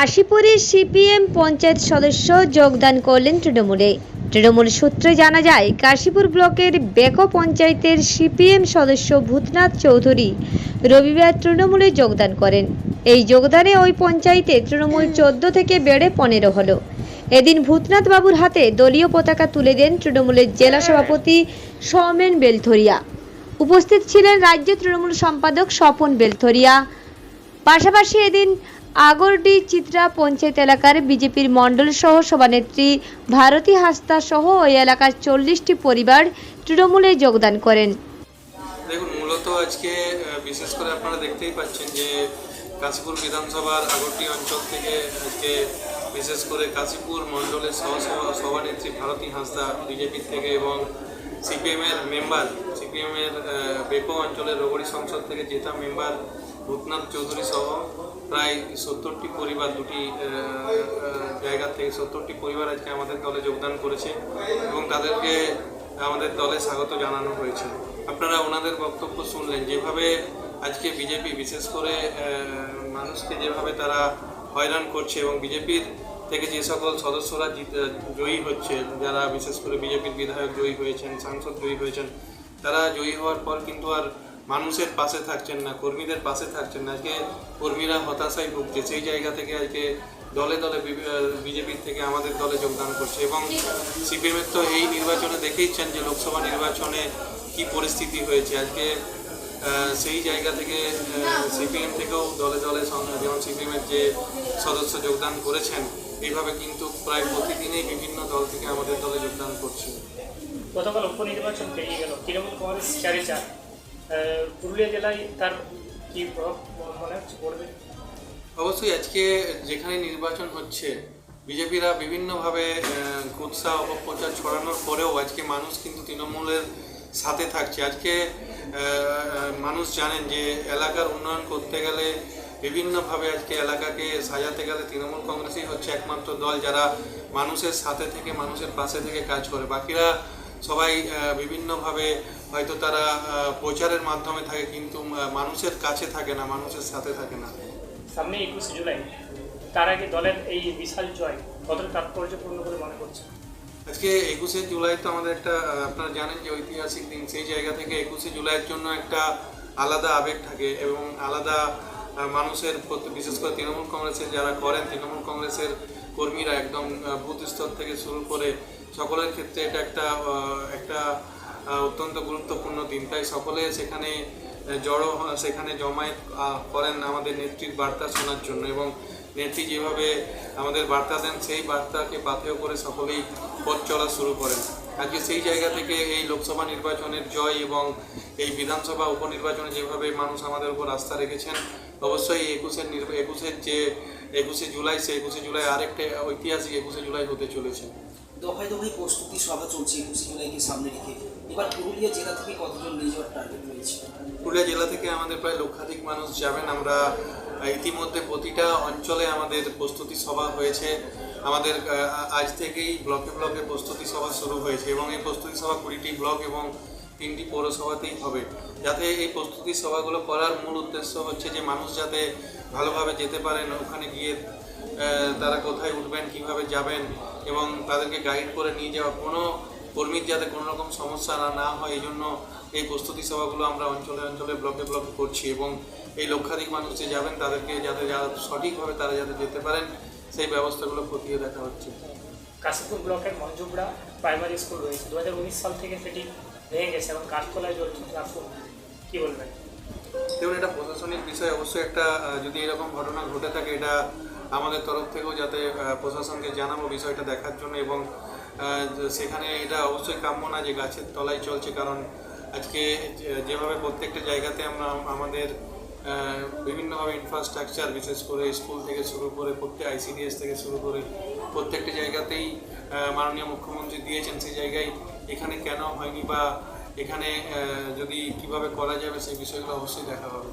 কাশীপুরের CPM panchayat সদস্য যোগদান করলেন তৃণমূলে। তৃণমূল সূত্রে জানা যায়, কাশীপুর ব্লকের বেকো পঞ্চায়েতের সিপিএম সদস্য ভূতনাথ চৌধুরী রবিবার তৃণমূলে যোগদান করেন। এই যোগদানে ওই পঞ্চায়েতে তৃণমূল চোদ্দ থেকে বেড়ে পনেরো হলো। এদিন ভূতনাথ বাবুর হাতে দলীয় পতাকা তুলে দেন তৃণমূলের জেলা সভাপতি সৌমেন বেলথরিয়া। উপস্থিত ছিলেন রাজ্য তৃণমূল সম্পাদক স্বপন বেলথরিয়া। পাশাপাশি এদিন আগরডি চিত্রা পঞ্চায়েত এলাকার বিজেপির মণ্ডল সহ সভানেত্রী ভারতী হাসদা সহ ওই এলাকার চল্লিশটি পরিবার তৃণমূলে যোগদান করেন। দেখুন, মূলত আজকে বিশেষ করে আপনারা দেখতেই পাচ্ছেন যে কাশীপুর বিধানসভার আগরটি অঞ্চল থেকে আজকে বিশেষ করে কাশীপুর মণ্ডলের সভানেত্রী ভারতী হাঁসদা বিজেপি থেকে এবং সিপিএমের মেম্বার, সিপিএমের বেকো অঞ্চলের রগড়ি সংসদ থেকে জেতা মেম্বার ভূতনাথ চৌধুরী সহ প্রায় সত্তরটি পরিবার, দুটি জায়গা থেকে সত্তরটি পরিবার আজকে আমাদের দলে যোগদান করেছে এবং তাদেরকে আমাদের দলে স্বাগত জানানো হয়েছে। আপনারা ওনাদের বক্তব্য শুনলেন, যেভাবে আজকে বিজেপি বিশেষ করে মানুষকে যেভাবে তারা হয়রান করছে এবং বিজেপির থেকে যে সকল সদস্যরা জয়ী হচ্ছে, যারা বিশেষ করে বিজেপির বিধায়ক জয়ী হয়েছেন, সাংসদ জয়ী হয়েছেন, তারা জয়ী হওয়ার পর কিন্তু আর মানুষের পাশে থাকছেন না, কর্মীদের পাশে থাকছেন না। আজকে কর্মীরা হতাশায় ভুগছে। সেই জায়গা থেকে আজকে দলে দলে বিজেপির থেকে আমাদের দলে যোগদান করছে এবং সিপিএমের তো এই নির্বাচনে দেখেইছেন যে লোকসভা নির্বাচনে কি পরিস্থিতি হয়েছে। আজকে সেই জায়গা থেকে সিপিএম থেকেও দলে দলে যেমন সিপিএমের যে সদস্য যোগদান করেছেন, এইভাবে কিন্তু প্রায় প্রতিদিনই বিভিন্ন দল থেকে আমাদের দলে যোগদান করছে। গতকাল উপনির্বাচন পেরিয়ে গেল। তৃণমূল কংগ্রেস চারে চার পুরুলিয়া জেলায় তার কি প্রভাব মনে হচ্ছে পড়বে? অবশ্যই আজকে যেখানে নির্বাচন হচ্ছে, বিজেপিরা বিভিন্নভাবে কুৎসা, অপপ্রচার ছড়ানোর পরেও আজকে মানুষ কিন্তু তৃণমূলের সাথে থাকছে। আজকে মানুষ জানেন যে এলাকার উন্নয়ন করতে গেলে বিভিন্নভাবে আজকে এলাকাকে সাজাতে গেলে তৃণমূল কংগ্রেসই হচ্ছে একমাত্র দল যারা মানুষের সাথে থেকে, মানুষের পাশে থেকে কাজ করে। বাকিরা সবাই বিভিন্নভাবে হয়তো তারা প্রচারের মাধ্যমে থাকে কিন্তু মানুষের কাছে থাকে না মানুষের সাথে থাকে না। সামনে একুশে জুলাই। তার আগে দলের এই বিশাল জয় কতটা তাৎপর্যপূর্ণ বলে মনে করছে আজকে একুশে জুলাই তো আমাদের একটা আপনারা জানেন যে ঐতিহাসিক দিন সেই জায়গা থেকে একুশে জুলাইয়ের জন্য একটা আলাদা আবেগ থাকে এবং আলাদা মানুষের বিশেষ করে তৃণমূল কংগ্রেসের যারা করেন তৃণমূল কংগ্রেসের কর্মীরা একদম বুথ স্তর থেকে শুরু করে সকলের ক্ষেত্রে এটা একটা একটা অত্যন্ত গুরুত্বপূর্ণ দিন। তাই সকলে সেখানে জড়ো সেখানে জমায়েত করেন আমাদের নেত্রীর বার্তা শোনার জন্য এবং নেত্রী যেভাবে আমাদের বার্তা দেন, সেই বার্তাকে পাথেয় করে সকলেই পথ চলা শুরু করেন। আজকে সেই জায়গা থেকে এই লোকসভা নির্বাচনের জয় এবং এই বিধানসভা উপনির্বাচনে যেভাবে মানুষ আমাদের উপর আস্থা রেখেছেন, অবশ্যই একুশের একুশের যে একুশে জুলাই সে একুশে জুলাই আরেকটা ঐতিহাসিক একুশে জুলাই হতে চলেছে। দফায় দফায় প্রস্তুতি সভা চলছে একুশে জুলাইকে সামনে রেখে। এবার পুরুলিয়া জেলা থেকে কতজন টার্গেট রয়েছে? পুরুলিয়া জেলা থেকে আমাদের প্রায় লক্ষাধিক মানুষ যাবেন। আমরা ইতিমধ্যে প্রতিটা অঞ্চলে আমাদের প্রস্তুতি সভা হয়েছে। আমাদের আজ থেকেই ব্লকে ব্লকে প্রস্তুতি সভা শুরু হয়েছে এবং এই প্রস্তুতি সভা কুড়িটি ব্লক এবং তিনটি পৌরসভাতেই হবে। যাতে এই প্রস্তুতি সভাগুলো করার মূল উদ্দেশ্য হচ্ছে যে মানুষ যাতে ভালোভাবে যেতে পারেন, ওখানে গিয়ে তারা কোথায় উঠবেন, কীভাবে যাবেন এবং তাদেরকে গাইড করে নিয়ে যাওয়া। কোনো কর্মীর যাতে কোনো রকম সমস্যা না না হয় এই জন্য এই প্রস্তুতি সভাগুলো আমরা অঞ্চলে অঞ্চলে ব্লকে ব্লকে করছি এবং এই লক্ষাধিক মানুষ যে যাবেন তাদেরকে যাতে যারা সঠিকভাবে তারা যাতে যেতে পারেন সেই ব্যবস্থাগুলো খতিয়ে দেখা হচ্ছে। কাশীপুর ব্লকের মঞ্জুবড়া প্রাইমারি স্কুল রয়েছে। দু হাজার উনিশ সাল থেকে সেটি ভেঙে গেছে এবং কাঠতলায় চলছে। ক্লাসরুম কী বলবেন? দেখুন এটা প্রশাসনিক বিষয়। অবশ্যই একটা যদি এরকম ঘটনা ঘটে থাকে এটা আমাদের তরফ থেকেও যাতে প্রশাসনকে জানাব বিষয়টা দেখার জন্য এবং সেখানে এটা অবশ্যই কাম্য না যে গাছের তলায় চলছে, কারণ আজকে যেভাবে প্রত্যেকটা জায়গাতে আমরা, আমাদের বিভিন্নভাবে ইনফ্রাস্ট্রাকচার বিশেষ করে স্কুল থেকে শুরু করে প্রত্যেক আইসিডিএস থেকে শুরু করে প্রত্যেকটা জায়গাতেই মাননীয় মুখ্যমন্ত্রী দিয়েছেন, সেই জায়গায় এখানে কেন হয়নি বা এখানে যদি কীভাবে করা যাবে সেই বিষয়গুলো অবশ্যই দেখা হবে।